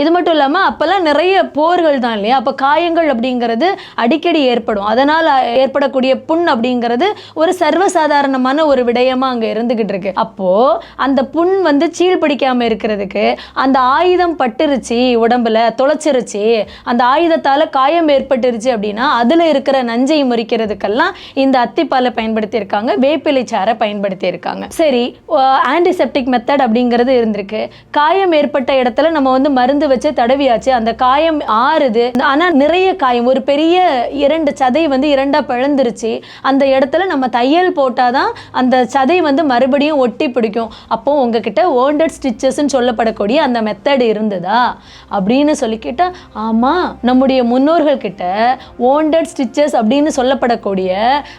இது மட்டும் இல்லாமல் அப்போல்லாம் நிறைய போர்கள் தான் இல்லையா? அப்போ காயங்கள் அப்படிங்கிறது அடிக்கடி ஏற்படும். அதனால் ஏற்படக்கூடிய புண் அப்படிங்கிறது ஒரு சர்வசாதாரணமான ஒரு விடயமாக அங்கே இருந்துக்கிட்டு இருக்கு. அப்போது அந்த புண் வந்து சீல் பிடிக்காமல் இருக்கிறதுக்கு அந்த ஆயுதம் பட்டுருச்சு உடம்புல தொலைச்சிருச்சு. அந்த ஆயுதத்தால் காயம் ஏற்பட்டுருச்சு அப்படின்னா அதில் இருக்கிற நஞ்சை முறிக்கிறதுக்கெல்லாம் இந்த அத்திப்பாலை பயன்படுத்தியிருக்காங்க. வேப்பிலை சாறை பயன்படுத்தியிருக்காங்க. சரி ஆன்டிசெப்டிக் மெத்தட் அப்படிங்கிறது இருந்திருக்கு. காயம் ஏற்பட்ட இடத்துல நம்ம வந்து மருந்து வச்சு தடவியாச்சு. அந்த காயம் ஆறுது. ஆனா நிறைய காயம். ஒரு பெரிய இரண்டு சதை வந்து இரண்டா பிழந்துருச்சு அந்த இடத்துல நம்ம தையல் போட்டாதான் அந்த சதை வந்து மறுபடியும் ஒட்டி பிடிக்கும். அப்போ உங்ககிட்ட ஓண்டட் ஸ்டிச்சஸ்ன்னு சொல்லப்படக்கூடிய அந்த மெத்தடு இருந்ததா? அப்படின்னு சொல்லி கேட்டா ஆமா நம்முடைய முன்னோர்கள் கிட்ட ஓண்டட் ஸ்டிச்சஸ் அப்படின்னு சொல்லப்படக்கூடிய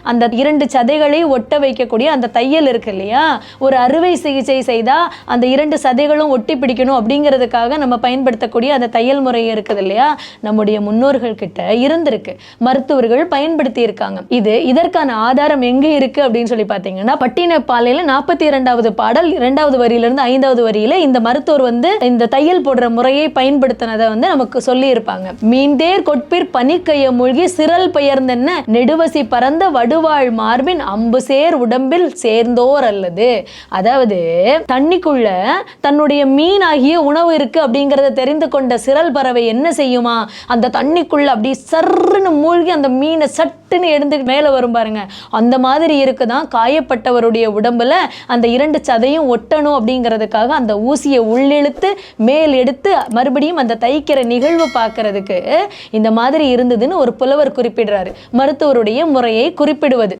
அந்த இரண்டு சதைகளை ஒட்ட வைக்கக்கூடிய அந்த தையல் இருக்கு இல்லையா? ஒரு அறுவை சிகிச்சை செய்தால் அந்த இரண்டு சதைகளும் ஒட்டி பிடிக்கணும் அப்படிங்கிறதுக்காக நம்ம பயன்படுத்தக்கூடிய அந்த தையல் முறை இருக்குது இல்லையா? நம்முடைய முன்னோர்கள் கிட்ட இருந்திருக்கு. மருத்துவர்கள் பயன்படுத்தி இருக்காங்க. இது இதற்கான ஆதாரம் எங்க இருக்கு அப்படின்னு சொல்லி பார்த்தீங்கன்னா பட்டினப்பாலையில நாற்பத்தி இரண்டாவது பாடல் இரண்டாவது வரியிலிருந்து ஐந்தாவது வரியில இந்த மருத்துவர் வந்து இந்த தையல் போடுற முறையை பயன்படுத்தினதை வந்து நமக்கு சொல்லி இருப்பாங்க மீண்டேர் கொட்பிற் பனிக்கைய மூழ்கி சிரல் பெயர்ந்தென்ன நெடுவசி பறந்த வடுவாள் மார்பின் அம்பு சேர் உடம்பில் சேர்ந்தோர் அல்லது அதாவது தண்ணிக்குள்ள தன்னுடைய மீனாகிய உணவு இருக்கு அப்படிங்கறத தெரிந்து கொண்ட சிரல் பறவை என்ன செய்யுமா? அந்த தண்ணிக்குள்ள அப்படி சர்ன்னு மூழ்கி அந்த மீனை சட்டுன்னு எழுந்து மேலே வரும் பாருங்க. அந்த மாதிரி இருக்குதான் காயப்பட்டவருடைய உடம்புல அந்த இரண்டு சதையும் ஒட்டணும் அப்படிங்கிறதுக்காக அந்த ஊசியை உள்ளிழுத்து மேல் எடுத்து மறுபடியும் அந்த தைக்கிற நிகழ்வு பார்க்கறதுக்கு இந்த மாதிரி இருந்ததுன்னு ஒரு புலவர் குறிப்பிடுறாரு. மருத்துவருடைய முறையை குறிப்பிடுவது.